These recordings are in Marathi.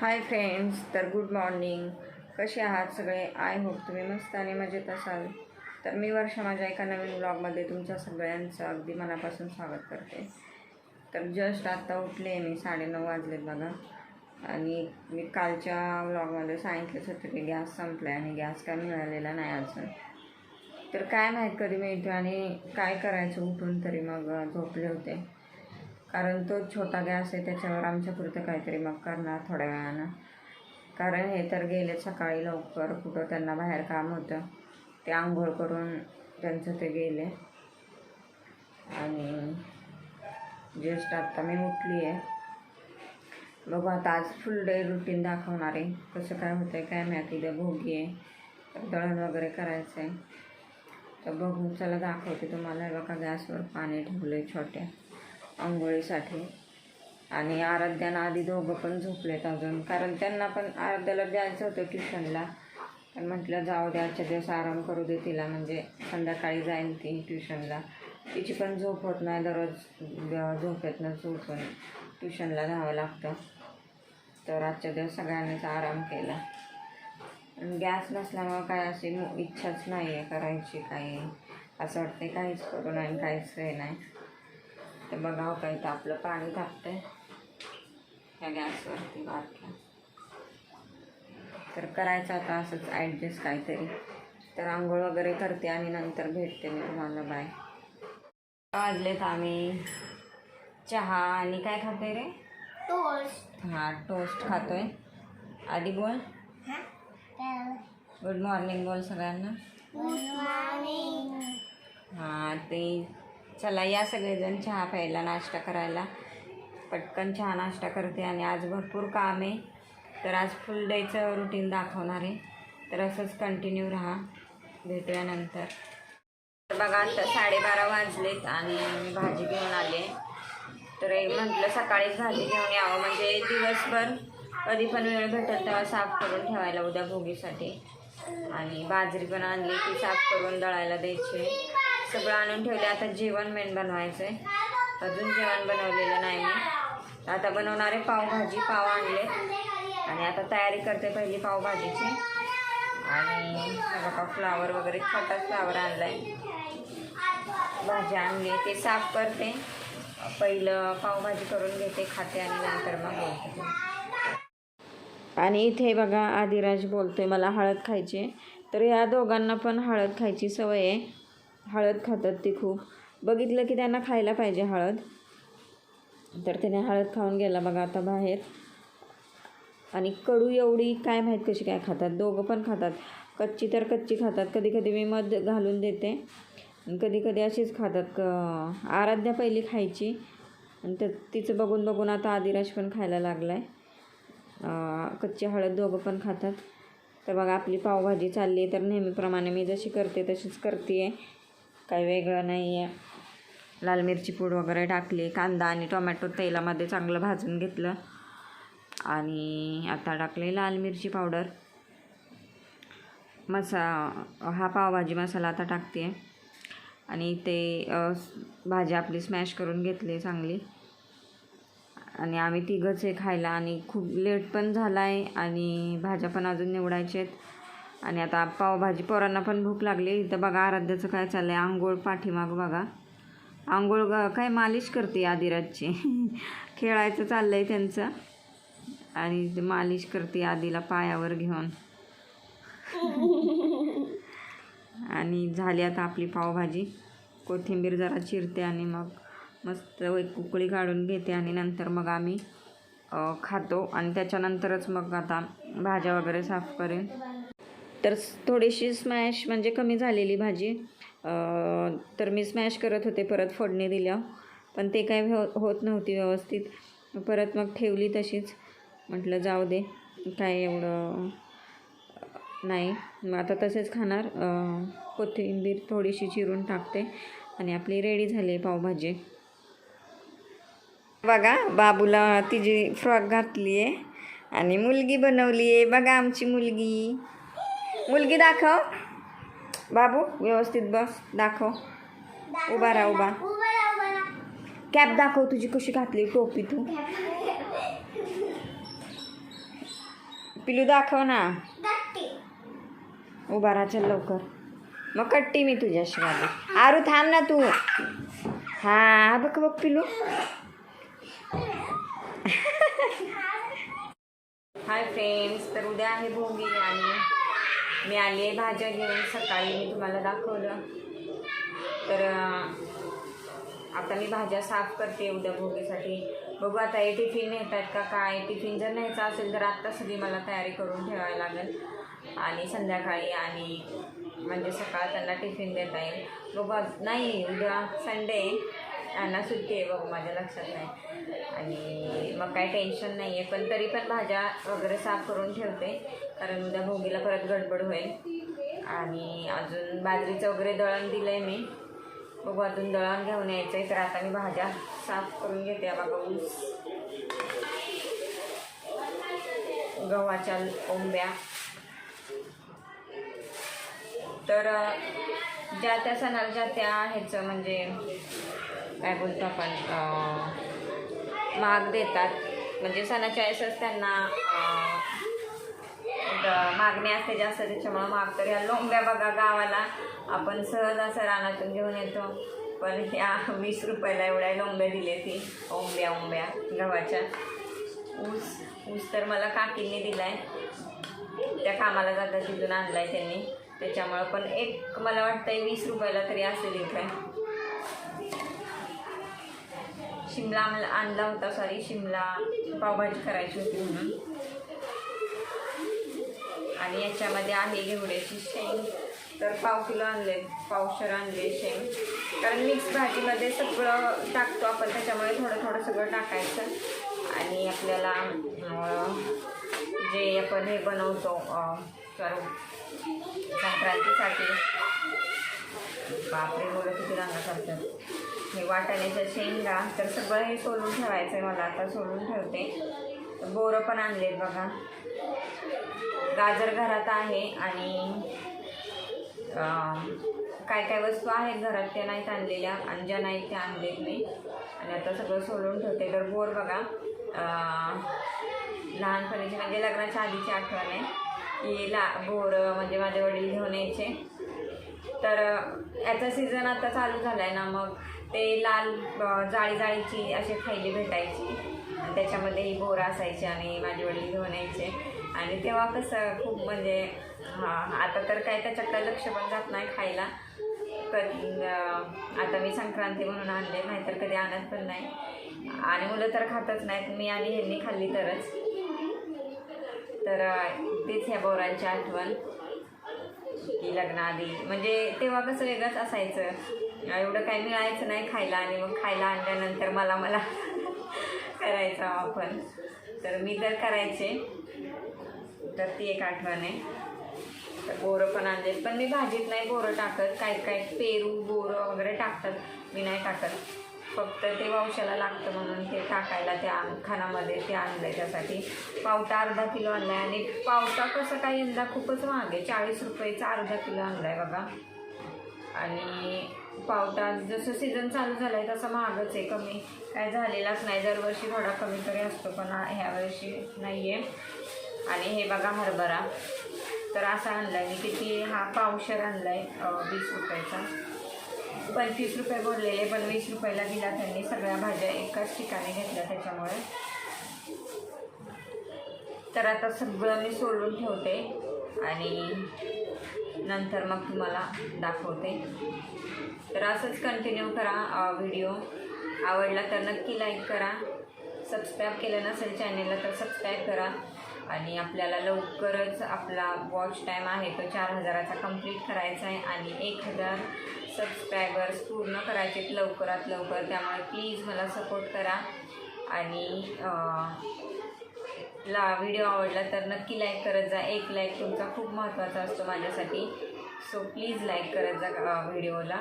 हाय फ्रेंड्स तर गुड मॉर्निंग कसे आहात सगळे? आय होप तुम्ही मस्त आणि मजेत असाल. तर मी वर्ष माझ्या एका नवीन ब्लॉगमध्ये तुमच्या सगळ्यांचं अगदी मनापासून स्वागत करते. तर जस्ट आत्ता उठले मी साडेनऊ वाजलेत बघा. आणि मी कालच्या व्लॉगमध्ये सांगितलंच होतं की गॅस संपला आणि गॅस काय मिळालेला नाही अजून. तर काय माहीत कधी मिळतो आणि काय करायचं उठून तरी मग झोपले होते. कारण तो छोटा गॅस आहे त्याच्यावर आमच्या पुरतं काहीतरी मग करणार थोड्या वेळानं. कारण हे तर गेले सकाळी लवकर कुठं त्यांना बाहेर काम होतं. ते आंघोळ करून त्यांचं ते गेले. आणि जस्ट आत्ता मी उठली आहे बघू आता आज फुल डे रुटीन दाखवणार. आहे कसं काय होतं आहे काय माहिती उद्या भोगी आहे. दळण वगैरे करायचं आहे तर बघू चला दाखवते तुम्हाला. हे बघा गॅसवर पाणी ठेवलं आहे छोट्या. आंघोळीसाठी. आणि आराध्यानं आधी दोघं पण झोपलेत अजून. कारण त्यांना पण आराध्याला द्यायचं होतं ट्युशनला. पण म्हटलं जाऊ द्या आजच्या दिवस आराम करू दे तिला. म्हणजे संध्याकाळी जाईन ती ट्युशनला. तिची पण झोप होत नाही दररोज झोपेतनं उठून ट्युशनला जावं लागतं. तर आजच्या दिवस सगळ्यांनीच आराम केला. आणि गॅस नसल्यामुळं काय अशी इच्छाच नाही आहे करायची काही. असं वाटते काहीच करू नाही आणि काहीच हे नाही. तर बघावं का इथं आपलं पाणी तापतंय ह्या गॅसवरती बारक्या. तर करायचं आता असंच ॲडजस्ट काहीतरी. तर आंघोळ वगैरे करते आणि नंतर भेटते मी तुम्हाला. बाय वाजलेत आम्ही. चहा आणि काय खाते रे? टोस्ट हां टोस्ट खातोय. आधी बोल. गुड मॉर्निंग बोल सगळ्यांना. हां ते चला या सगळेजण चहा प्यायला नाश्ता करायला. पटकन चहा नाश्ता करते आणि आज भरपूर काम आहे. तर आज फुल डेचं रुटीन दाखवणार आहे. तर असंच कंटिन्यू राहा. भेटूया नंतर. तर बघा आता साडेबारा वाजलेत आणि मी भाजी घेऊन आले. तर म्हटलं सकाळीच भाजी घेऊन यावं. म्हणजे दिवसभर कधी पण वेळ भेटेल तेव्हा साफ करून ठेवायला उद्या भोगीसाठी. आणि बाजरी पण आणली ती साफ करून दळायला द्यायची सगळं आणून ठेवले आता जेवण मेन बनवायचं आहे अजून जेवण बनवलेलं नाही मी. आता बनवणारे पावभाजी पाव आणले. आणि आता तयारी करते पहिली पावभाजीची. आणि बघा फ्लावर वगैरे छोटाच फ्लावर आणला आहे भाजी आणली. ते साफ करते. पहिलं पावभाजी करून घेते खाते आणि नंतर मग बोलते. आणि इथे बघा आदिराज बोलतोय मला हळद खायची आहे. तर या दोघांना पण हळद खायची सवय आहे. हळद खातात ती खूप. बघितलं की त्यांना खायला पाहिजे हळद. तर त्याने हळद खाऊन गेला बघा आता बाहेर. आणि कडू एवढी काय माहीत कशी काय खातात. दोघं पण खातात. कच्ची तर कच्ची खातात. कधी कधी मी मध घालून देते. आणि कधी कधी अशीच खातात. क आराध्या पहिली खायची. आणि तर तिचं बघून बघून आता आदिराज पण खायला लागला आहे कच्ची हळद दोघं पण खातात. तर बघा आपली पावभाजी चालली आहे. तर नेहमीप्रमाणे मी जशी करते तशीच करते आहे काही वेगळं नाही आहे लाल मिरची पूड वगैरे टाकली कांदा आणि टोमॅटो तेलामध्ये चांगलं भाजून घेतलं. आणि आता टाकले लाल मिरची पावडर. मसा हा पावभाजी मसाला आता टाकते. आहे आणि ते भाजी आपली स्मॅश करून घेतली चांगली. आणि आम्ही तिघंच आहे खायला आणि खूप लेट पण झाला आहे आणि भाज्या पण अजून निवडायचे आहेत. आणि आता पावभाजी पोरांना पण भूक लागली. इथं बघा आराध्याचं काय चाललं आहे आंघोळ पाठीमाग बघा. आंघोळ ग काय मालिश करते आदिराजची. खेळायचं चाललं आहे त्यांचं. आणि मालिश करते आधीला पायावर घेऊन. आणि झाली आता आपली पावभाजी. कोथिंबीर जरा चिरते आणि मग मस्त एक उकळी काढून घेते आणि नंतर मग आम्ही खातो. आणि त्याच्यानंतरच मग आता भाज्या वगैरे साफ करेन. तर थोडीशी स्मॅश म्हणजे कमी झालेली भाजी. तर मी स्मॅश करत होते परत फोडणी दिल्या. पण ते काय हो होत नव्हती व्यवस्थित. परत मग ठेवली तशीच. म्हटलं जाऊ दे काय एवढं नाही. मग आता तसेच खाणार. कोथिंबीर थोडीशी चिरून टाकते आणि आपली रेडी झाली आहे पावभाजी. बघा बाबूला तिची फ्रॉक घातली आहे आणि मुलगी बनवली आहे बघा आमची मुलगी. मुलगी दाखव. बाबू व्यवस्थित बस दाखव. उभा राहा उभा. कॅप दाखव तुझी कशी घातली टोपी तू. पिलू दाखव ना. उभा राहा चल लवकर. मग कट्टी मी तुझ्याशी आली आरू थांब ना तू. हा बघ बघ पिलू. हाय फ्रेंड्स तर उद्या आहे भोगी आणि मी आले भाज्या घेऊन. सकाळी मी तुम्हाला दाखवलं. तर आता मी भाज्या साफ करते उद्या भोगीसाठी. बघू आता हे टिफिन नेतात का काय? टिफिन जर न्यायचा असेल तर आत्ता सगळी मला तयारी करून ठेवावी लागेल. आणि संध्याकाळी आणि म्हणजे सकाळ त्यांना टिफिन देता येईल. बघू नाही उद्या संडे अन्ना सुट्टी आहे बघ माझ्या लक्षात नाही. आणि मग काय टेन्शन नाही आहे पण तरी पण भाज्या वगैरे साफ करून ठेवते कारण उद्या भोगीला परत गडबड होईल. आणि अजून बाजरीचं वगैरे दळण दिलं आहे मी. बघू अजून दळण घेऊन यायचं आहे तर आता मी भाज्या साफ करून घेते. बाबा ऊस. गव्हाच्या ओंब्या. तर ज्या त्या सणाला ज्या त्या ह्याचं म्हणजे काय बोलतो आपण माग देतात. म्हणजे सणाच्या वेळेसच त्यांना मागणी असते जास्त त्याच्यामुळं माग तर ह्या लोंब्या बघा गावाला. आपण सहज असं रानातून घेऊन येतो. पण ह्या वीस रुपयाला एवढ्या लोंब्या दिले ती. ओंब्या ओंब्या गव्हाच्या. ऊस ऊस तर मला काकींनी दिलाय. त्या कामाला जाता तिथून आणलाय त्यांनी. त्याच्यामुळं पण एक मला वाटतंय वीस रुपयाला तरी असेल इथं. शिमला आणला होता सॉरी शिमला पावभाजी करायची होती म्हणून. आणि याच्यामध्ये आहे घेवड्याची शेंग. तर पाव किलो आणले पावशर आणले शेंग. कारण मिक्स भाजीमध्ये सगळं टाकतो आपण त्याच्यामुळे थोडं थोडं सगळं टाकायचं. आणि आपल्याला जे आपण हे बनवतो सॉरी संक्रांतीसाठी. बापरे मुलं किती रांगा करतात हे वाटाण्याच्या शेंगा तर सगळं हे सोलून ठेवायचं आहे मला. आता सोलून ठेवते. बोरं पण आणलेत बघा. गाजर घरात आहे आणि काय काय वस्तू आहेत घरात त्या नाहीत आणलेल्या. आणि ज्या नाहीत त्या आणलेत मी. आणि आता सगळं सोलून ठेवते. तर बोर बघा. लहानपणीची म्हणजे लग्नाच्या आधीची आठवण आहे. की ला बोर म्हणजे माझे वडील घेऊन यायचे. तर याचा सीझन आता चालू झाला आहे ना मग ते लाल जाळी जाळीची अशी थैली भेटायची. आणि त्याच्यामध्ये असायचे बोरं आणि माझे वडील घेऊन यायचे. आणि तेव्हा कसं खूप म्हणजे हां आता तर काय त्याच्याकडे लक्ष पण जात नाही खायला. कधी आता मी संक्रांती म्हणून आणले नाहीतर कधी आणत पण नाही. आणि मुलं तर खातच नाहीत. मी आणि ह्यांनी खाल्ली तरच. तर तेच ह्या बोरांची आठवण. की लग्नाआधी म्हणजे तेव्हा कसं वेगळंच असायचं. एवढं काही मिळायचं नाही खायला आणि मग खायला आणल्यानंतर मला मला करायचं आपण तर मी तर करायचे. तर ती एक आठवण आहे. तर बोरं पण आणले. पण मी भाजीत नाही बोरं टाकत. काही काही पेरू बोरं वगैरे टाकतात. मी नाही टाकत. फक्त ते वंशाला लागतं म्हणून ते टाकायला त्या खानामध्ये ते आणलं आहे त्यासाठी. पावटा अर्धा किलो आणला आहे आणि पावटा कसं काय यंदा खूपच महाग आहे. चाळीस रुपयेचा अर्धा किलो आणला आहे बघा. आणि पावटा जसं सीझन चालू झाला आहे तसं महागच आहे कमी काय झालेलाच नाही. दरवर्षी थोडा कमी तरी असतो पण ह्या वर्षी नाही आहे आणि हे बघा हरभरा. तर असा आणला आहे मी किती हा पावशर आणला आहे वीस रुपयाचा. पंचवीस रुपये बोललेले पण वीस रुपयाला दिला त्यांनी सगळ्या भाज्या एकाच ठिकाणी घेतल्या त्याच्यामुळे. तर आता सगळं मी सोडून ठेवते आणि नंतर मग तुम्हाला दाखवते. तर असंच कंटिन्यू करा व्हिडिओ आवडला तर नक्की लाईक करा. सबस्क्राईब केलं नसेल चॅनेलला तर सबस्क्राईब करा. आणि आपल्याला लवकरच आपला वॉच टाईम आहे तो चार हजाराचा कंप्लीट करायचा आहे आणि एक हजार सबस्क्रायबर्स पूर्ण करायचे लवकरात लवकर त्यामुळे प्लीज मला सपोर्ट करा. आणि ला व्हिडिओ आवडला तर नक्की लाईक करत जा. एक लाईक तुमचा खूप महत्त्वाचा असतो माझ्यासाठी. सो प्लीज लाईक करत जा व्हिडिओला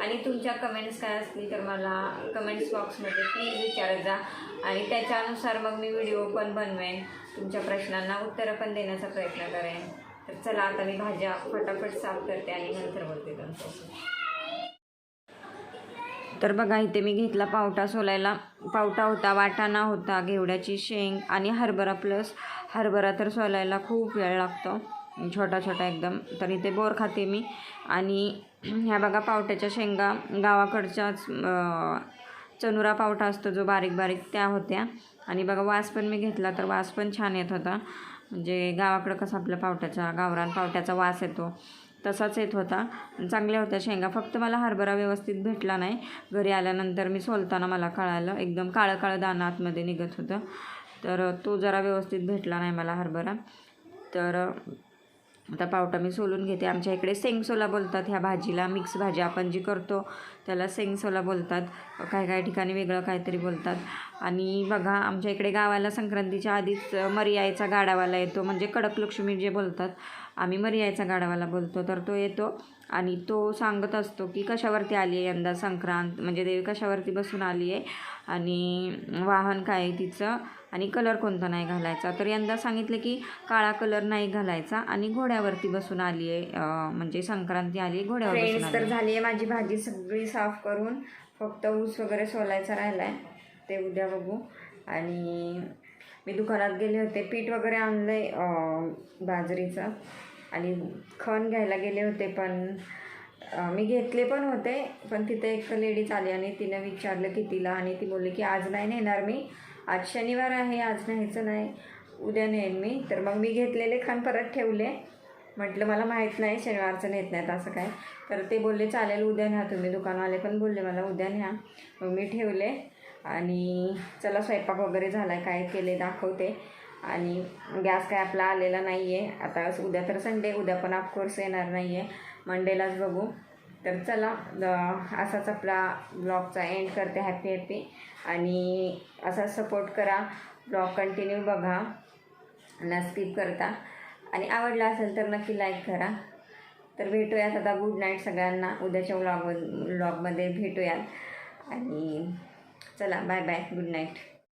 आणि तुमच्या कमेंट्स काय असतील तर मला कमेंट्स बॉक्समध्ये प्लीज विचारत जा. आणि त्याच्यानुसार मग मी व्हिडिओ पण बनवेन. तुमच्या प्रश्नांना उत्तरं पण देण्याचा प्रयत्न करेन. तर चला आता मी भाज्या फटाफट साफ करते आणि नंतर बोलते तुमच्याशी. तर बघा इथे मी घेतला पावटा सोलायला. पावटा होता वाटाणा होता घेवड्याची शेंग आणि हरभरा प्लस हरभरा तर सोलायला खूप वेळ लागतो. छोटा छोटा एकदम. तर इथे बोर खाते मी. आणि ह्या बघा पावट्याच्या शेंगा. गावाकडच्याच चनुरा पावटा असतो जो बारीक बारीक त्या होत्या. आणि बघा वास पण मी घेतला तर वास पण छान येत होता. म्हणजे गावाकडं कसं आपल्या पावट्याचा गावरान पावट्याचा वास येतो. तसाच येत होता. चांगल्या होत्या शेंगा. फक्त मला हरभरा व्यवस्थित भेटला नाही. घरी आल्यानंतर मी सोलताना मला कळालं. एकदम काळं काळं दाणं आतमध्ये निघत होतं. तर तो जरा व्यवस्थित भेटला नाही मला हरभरा. तर आता पावटा मी सोलून घेते. आमच्या इकडे सेंगसोला बोलतात ह्या भाजीला. मिक्स भाजी आपण जी करतो त्याला सेंगसोला बोलतात. काही काही ठिकाणी वेगळं काहीतरी बोलतात. आणि बघा आमच्या इकडे गावाला संक्रांतीच्या आधीच मर्यायचा गाडावाला येतो. म्हणजे कडक लक्ष्मी जे बोलतात आम्ही मरियायचा गाडावाला बोलतो तर तो येतो आणि तो सांगत असतो की कशावरती आली आहे यंदा संक्रांत? म्हणजे देवी कशावरती बसून आली आहे? आणि वाहन काय आहे तिचं? आणि कलर कोणता नाही घालायचा? तर यंदा सांगितलं की काळा कलर नाही घालायचा आणि घोड्यावरती बसून आली आहे म्हणजे संक्रांती आली आहे घोड्यावर बसून तर झाली आहे माझी भाजी सगळी साफ करून फक्त ऊस वगैरे सोलायचा राहिला आहे ते उद्या बघू. आणि मी दुकानात गेले होते. पीठ वगैरे आणलं आहे बाजरीचं. आणि खण घ्यायला गेले होते पण मी घेतले पण होते. पण तिथे एक लेडीज आली आणि तिने विचारलं की तिला आणि ती बोलली की आज नाही नेणार मी. आज शनिवार आहे आज न्यायचं नाही. उद्या नेन मी. तर मग मी घेतलेले खण परत ठेवले. म्हटलं मला माहीत नाही शनिवारचं नेत नाहीत असं काय. तर ते बोलले चालेल उद्या न्या. तुम्ही दुकानवाले पण बोलले मला उद्या न्या. मग मी ठेवले. आणि चला स्वयंपाक वगैरे झाला आहे काय केले दाखवते. आणि गॅस काय आपला आलेला नाही आहे आता उद्या तर संडे उद्या पण ऑफकोर्स येणार नाही आहे मंडेलाच बघू. तर चला असाच आपला ब्लॉगचा एंड करते. हॅपी हॅपी आणि असा सपोर्ट करा. ब्लॉग कंटिन्यू बघा. न स्किप करता. आणि आवडला असेल तर नक्की लाईक करा. तर भेटूयात आता. गुड नाईट सगळ्यांना. उद्याच्या व्लॉग व्लॉगमध्ये भेटूयात. आणि चला बाय बाय गुड नाईट